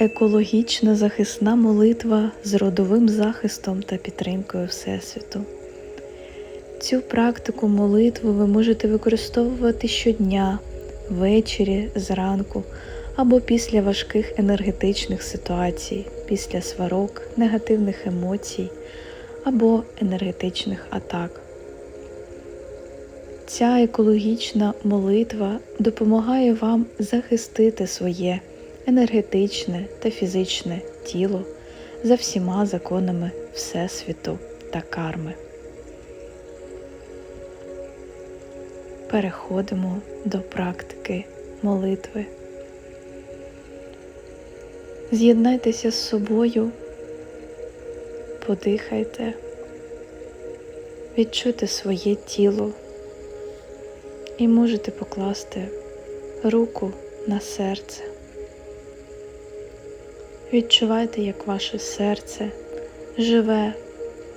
екологічна захисна молитва з родовим захистом та підтримкою Всесвіту. Цю практику молитви ви можете використовувати щодня, ввечері, зранку або після важких енергетичних ситуацій, після сварок, негативних емоцій або енергетичних атак. Ця екологічна молитва допомагає вам захистити своє енергетичне та фізичне тіло за всіма законами Всесвіту та карми. Переходимо до практики молитви. З'єднайтеся з собою, подихайте, відчуйте своє тіло і можете покласти руку на серце. Відчувайте, як ваше серце живе,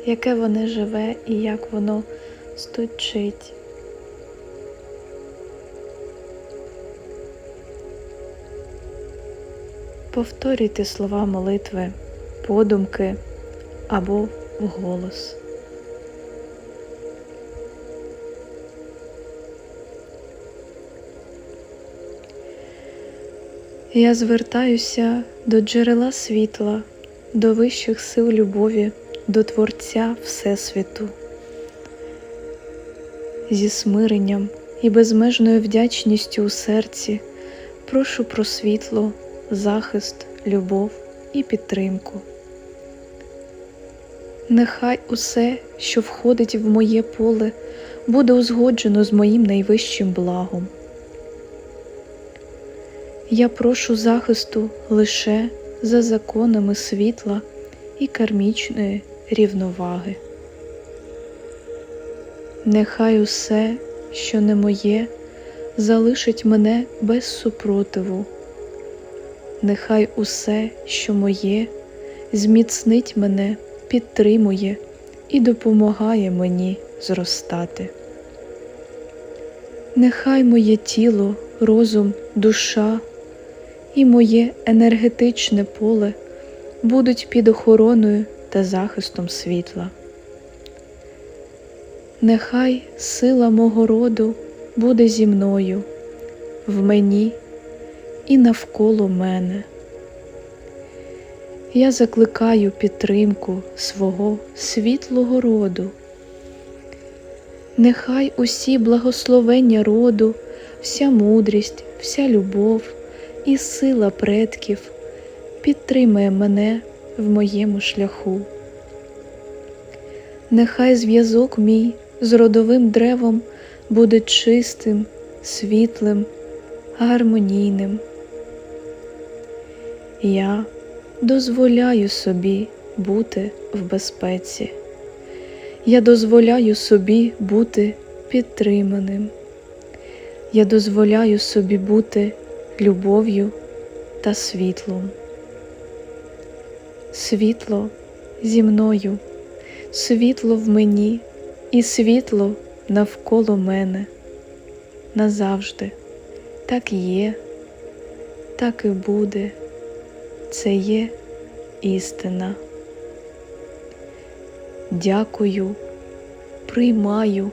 яке воно живе і як воно стучить. Повторюйте слова молитви, подумки або вголос. Я звертаюся до джерела світла, до вищих сил любові, до Творця Всесвіту. Зі смиренням і безмежною вдячністю у серці прошу про світло, захист, любов і підтримку. Нехай усе, що входить в моє поле, буде узгоджено з моїм найвищим благом. Я прошу захисту лише за законами світла і кармічної рівноваги. Нехай усе, що не моє, залишить мене без супротиву. Нехай усе, що моє, зміцнить мене, підтримує і допомагає мені зростати. Нехай моє тіло, розум, душа і моє енергетичне поле будуть під охороною та захистом світла. Нехай сила мого роду буде зі мною, в мені і навколо мене. Я закликаю підтримку свого світлого роду. Нехай усі благословення роду, вся мудрість, вся любов і сила предків підтримає мене в моєму шляху. Нехай зв'язок мій з родовим древом буде чистим, світлим, гармонійним. Я дозволяю собі бути в безпеці. Я дозволяю собі бути підтриманим. Я дозволяю собі бути любов'ю та світлом. Світло зі мною, світло в мені і світло навколо мене. Назавжди так є, так і буде. Це є істина. Дякую, приймаю,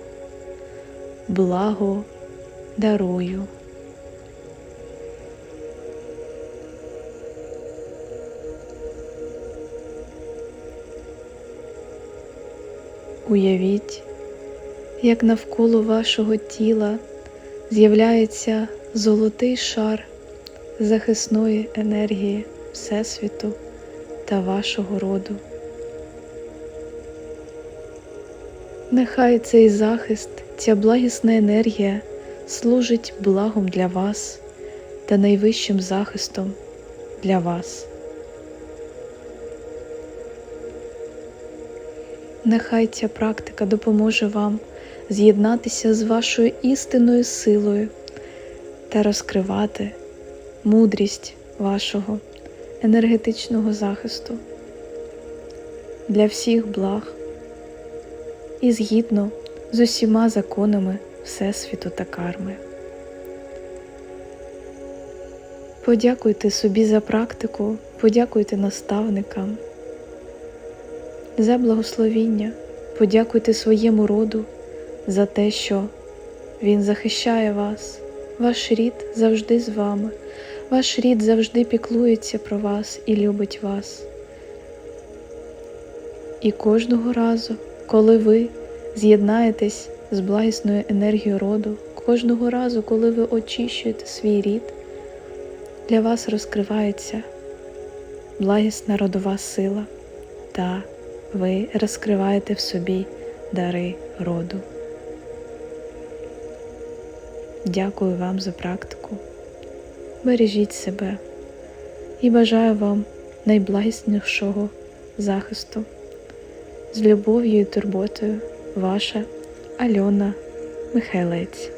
благо дарую. Уявіть, як навколо вашого тіла з'являється золотий шар захисної енергії Всесвіту та вашого роду. Нехай цей захист, ця благісна енергія служить благом для вас та найвищим захистом для вас. Нехай ця практика допоможе вам з'єднатися з вашою істинною силою та розкривати мудрість вашого енергетичного захисту для всіх благ і згідно з усіма законами Всесвіту та карми. Подякуйте собі за практику, подякуйте наставникам за благословіння, подякуйте своєму роду за те, що він захищає вас. Ваш рід завжди з вами, ваш рід завжди піклується про вас і любить вас. І кожного разу, коли ви з'єднаєтесь з благісною енергією роду, кожного разу, коли ви очищуєте свій рід, для вас розкривається благісна родова сила, та ви розкриваєте в собі дари роду. Дякую вам за практику. Бережіть себе і бажаю вам найблагіснішого захисту. З любов'ю і турботою, ваша Альона Михайлець.